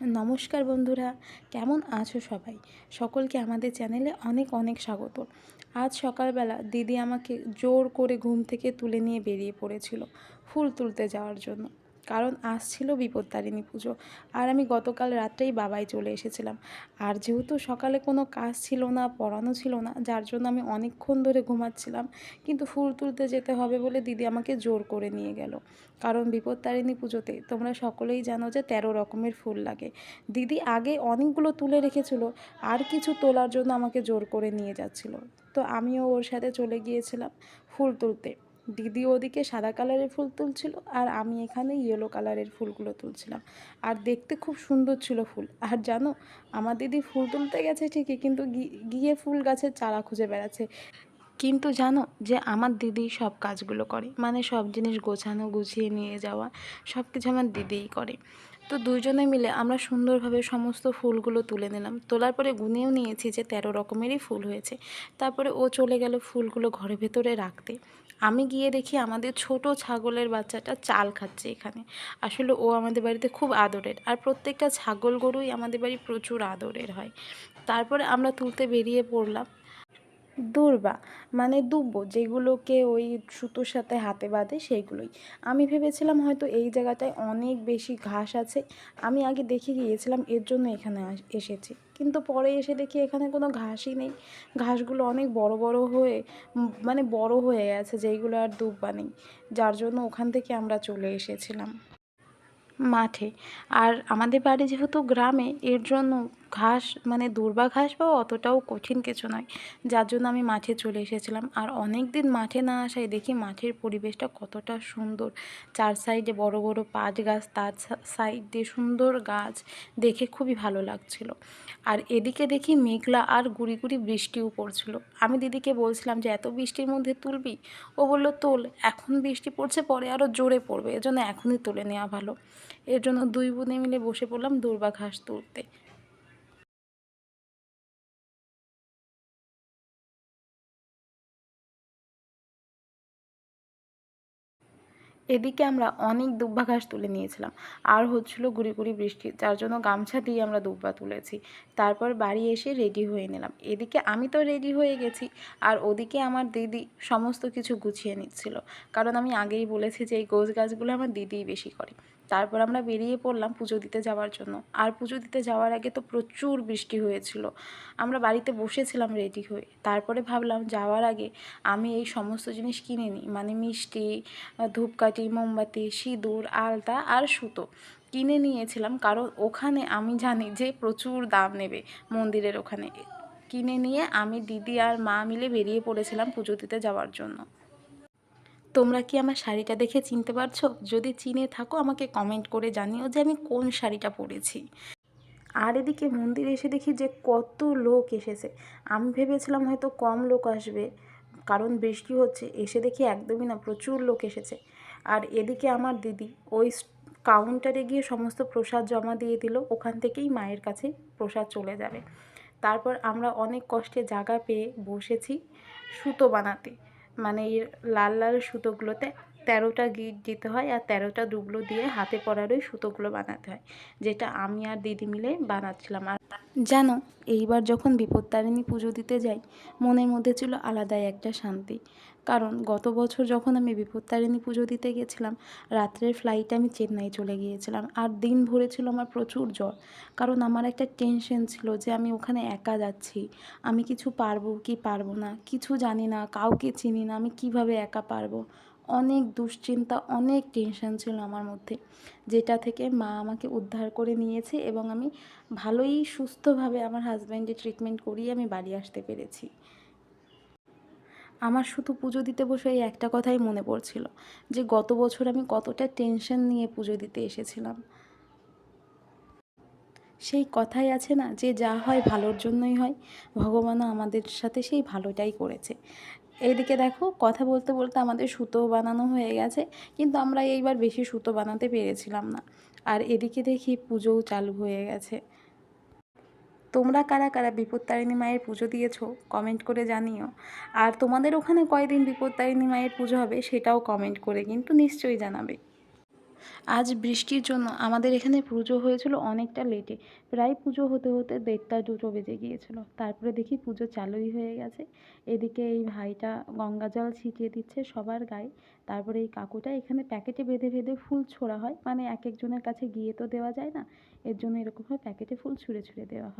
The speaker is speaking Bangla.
নমস্কার বন্ধুরা, কেমন আছো সবাই? সকলকে আমাদের চ্যানেলে অনেক অনেক স্বাগত। আজ সকালবেলা দিদি আমাকে জোর করে ঘুম থেকে তুলে নিয়ে বেরিয়ে পড়েছিল ফুল তুলতে যাওয়ার জন্য। কারণ আসছিল বিপত্তারিণী পুজো। আর আমি গতকাল রাত্রেই বাবাই চলে এসেছিলাম। আর যেহেতু সকালে কোনো কাজ ছিল না, পড়ানো ছিল না, যার জন্য আমি অনেকক্ষণ ধরে ঘুমাচ্ছিলাম। কিন্তু ফুল তুলতে যেতে হবে বলে দিদি আমাকে জোর করে নিয়ে গেল। কারণ বিপত্তারিণী পুজোতে তোমরা সকলেই জানো যে তেরো রকমের ফুল লাগে। দিদি আগে অনেকগুলো তুলে রেখেছিল, আর কিছু তোলার জন্য আমাকে জোর করে নিয়ে যাচ্ছিল। তো আমিও ওর সাথে চলে গিয়েছিলাম ফুল তুলতে। দিদি ওদিকে সাদা কালারের ফুল তুলছিল আর আমি এখানে ইয়েলো কালারের ফুলগুলো তুলছিলাম। আর দেখতে খুব সুন্দর ছিল ফুল। আর জানো, আমার দিদি ফুল তুলতে গেছে ঠিকই, কিন্তু গিয়ে ফুল গাছের চারা খুঁজে বেড়াচ্ছে। কিন্তু জানো যে আমার দিদি সব কাজগুলো করে মানে সব জিনিস গোছানো, গুছিয়ে নিয়ে যাওয়া, সব কিছু আমার দিদিই করে। তো দুজনে মিলে আমরা সুন্দরভাবে সমস্ত ফুলগুলো তুলে নিলাম। তোলার পরে গুনেও নিয়েছি যে তেরো রকমেরই ফুল হয়েছে। তারপরে ও চলে গেল ফুলগুলো ঘরের ভেতরে রাখতে। আমি গিয়ে দেখি আমাদের ছোট ছাগলের বাচ্চাটা চাল খাচ্ছে এখানে। আসলে ও আমাদের বাড়িতে খুব আদরের আর প্রত্যেকটা ছাগল গরুই আমাদের বাড়ি প্রচুর আদরের হয়। তারপরে আমরা তুলতে বেরিয়ে পড়লাম। দূর্বা মানে দুব্বো, যেগুলোকে ওই সুতোর সাথে হাতে বাঁধে সেইগুলোই। আমি ভেবেছিলাম হয়তো এই জায়গাটায় অনেক বেশি ঘাস আছে। আমি আগে দেখে গিয়েছিলাম, এর জন্য এখানে এসেছি। কিন্তু পরে এসে দেখি এখানে কোনো ঘাসই নেই। ঘাসগুলো অনেক বড় বড় হয়ে মানে বড় হয়ে গেছে, যেইগুলো আর দুব্বা নেই। যার জন্য ওখান থেকে আমরা চলে এসেছিলাম। মাঠে। আর আমাদের বাড়ি যেহেতু গ্রামে, এর জন্য ঘাস মানে দুর্বা ঘাস বা অতটাও কঠিন কিছু নয়। যার জন্য আমি মাঠে চলে এসেছিলাম। আর অনেক দিন মাঠে না আসায় দেখি মাঠের পরিবেশটা কতটা সুন্দর। চার সাইডে বড় বড় পাঁচ গাছ, তার সাইড দিয়ে সুন্দর গাছ দেখে খুবই ভালো লাগছিল। আর এদিকে দেখি মেঘলা আর গুড়ি গুড়ি বৃষ্টিও পড়ছিল। আমি দিদিকে বলছিলাম যে, এত বৃষ্টির মধ্যে তুলবি? ও বলল, তোল, এখন বৃষ্টি পড়ছে, পরে আরও জোরে পড়বে। এজন্য এখনই তুলে নেওয়া ভালো। এর জন্য দুই বোনে মিলে বসে পড়লাম দুর্বা ঘাস তুলতে। এদিকে আমরা অনেক দুব্বা ঘাস তুলে নিয়েছিলাম। আর হচ্ছিল গুড়ি গুড়ি বৃষ্টি, যার জন্য গামছা দিয়ে আমরা দুব্বা তুলেছি। তারপর বাড়ি এসে রেডি হয়ে নিলাম। এদিকে আমি তো রেডি হয়ে গেছি, আর ওদিকে আমার দিদি সমস্ত কিছু গুছিয়ে নিচ্ছিল। কারণ আমি আগেই বলেছি যে এই গোছ গাছগুলো আমার দিদিই বেশি করে। তারপর আমরা বেরিয়ে পড়লাম পুজো দিতে যাওয়ার জন্য। আর পুজো দিতে যাওয়ার আগে তো প্রচুর বৃষ্টি হয়েছিল। আমরা বাড়িতে বসেছিলাম রেডি হয়ে। তারপরে ভাবলাম যাওয়ার আগে আমি এই সমস্ত জিনিস কিনে নিই। মানে মিষ্টি, ধূপকাঠি, মোমবাতি, সিঁদুর, আলতা আর সুতো কিনে নিয়েছিলাম। কারণ ওখানে আমি জানি যে প্রচুর দাম নেবে মন্দিরের ওখানে। কিনে নিয়ে আমি দিদি আর মা মিলে বেরিয়ে পড়েছিলাম পুজো দিতে যাওয়ার জন্য। তোমরা কি আমার শাড়িটা দেখে চিনতে পারছ? যদি চিনে থাকো, আমাকে কমেন্ট করে জানিও যে আমি কোন শাড়িটা পরেছি। আর এদিকে মন্দিরে এসে দেখি যে কত লোক এসেছে। আমি ভেবেছিলাম হয়তো কম লোক আসবে, কারণ বৃষ্টি হচ্ছে। এসে দেখি একদমই না, প্রচুর লোক এসেছে। আর এদিকে আমার দিদি, ওই কাউন্টারে গিয়ে সমস্ত প্রসাদ জমা দিয়ে দিল। ওখান থেকেই মায়ের কাছে প্রসাদ চলে যাবে। তারপর আমরা অনেক কষ্টে জায়গা পেয়ে বসেছি সুতো বানাতে। মানে এই লাল লাল সুতোগুলোতে তেরোটা গিট দিতে হয় আর তেরোটা দুগুলো দিয়ে হাতে পরারই সুতোগুলো বানাতে হয়, যেটা আমি আর দিদি মিলে বানাচ্ছিলাম। আর জানো এইবার যখন বিপত্তারিণী পুজো দিতে যাই, মনের মধ্যে ছিল আলাদাই একটা শান্তি। কারণ গত বছর যখন আমি বিপত্তারিণী পুজো দিতে গেছিলাম, রাত্রের ফ্লাইটে আমি চেন্নাই চলে গিয়েছিলাম। আর দিন ভরে ছিল আমার প্রচুর জ্বর। কারণ আমার একটা টেনশন ছিল যে আমি ওখানে একা যাচ্ছি। আমি কিছু পারব কি পারব না? কিছু জানি না, কাউকে চিনি না, আমি কীভাবে একা পারব? অনেক দুশ্চিন্তা, অনেক টেনশন ছিল আমার মধ্যে, যেটা থেকে মা আমাকে উদ্ধার করে নিয়েছে এবং আমি ভালোই সুস্থভাবে আমার হাজব্যান্ডের ট্রিটমেন্ট করিয়ে আমি বাড়ি আসতে পেরেছি। আমার শুধু পুজো দিতে বসে এই একটা কথাই মনে পড়ছিল, যে গত বছর আমি কতটা টেনশন নিয়ে পুজো দিতে এসেছিলাম। সেই কথাই আছে না, যে যা হয় ভালোর জন্যই হয়, ভগবানও আমাদের সাথে সেই ভালোটাই করেছে। এইদিকে দেখো, কথা বলতে বলতে আমাদের সুতো বানানো হয়ে গেছে, কিন্তু আমরা এইবার বেশি সুতো বানাতে পেরেছিলাম না। আর এদিকে দেখি পুজোও চালু হয়ে গেছে। তোমরা কারা কারা বিপত্তারিণী মায়ের পুজো দিয়েছ কমেন্ট করে জানিও। আর তোমাদের ওখানে কয়দিন বিপত্তারিণী মায়ের পুজো হবে, সেটাও কমেন্ট করে কিন্তু নিশ্চয়ই জানাবে। আজ বৃষ্টির জন্য আমাদের এখানে পুজো হয়েছিল অনেকটা লেটে। প্রায় পুজো হতে হতে দেড়টা দুটো বেজে গিয়েছিল। তারপরে দেখি পুজো চালুই হয়ে গেছে। এদিকে এই ভাইটা গঙ্গা জল ছিটিয়ে দিচ্ছে সবার গায়ে। তারপরে এই কাকুটা এখানে প্যাকেটে বেঁধে বেঁধে ফুল ছোড়া হয়। মানে এক একজনের কাছে গিয়ে তো দেওয়া যায় না। এর জন্য এরকমভাবে প্যাকেটে ফুল ছুঁড়ে ছুঁড়ে দেওয়া হয়।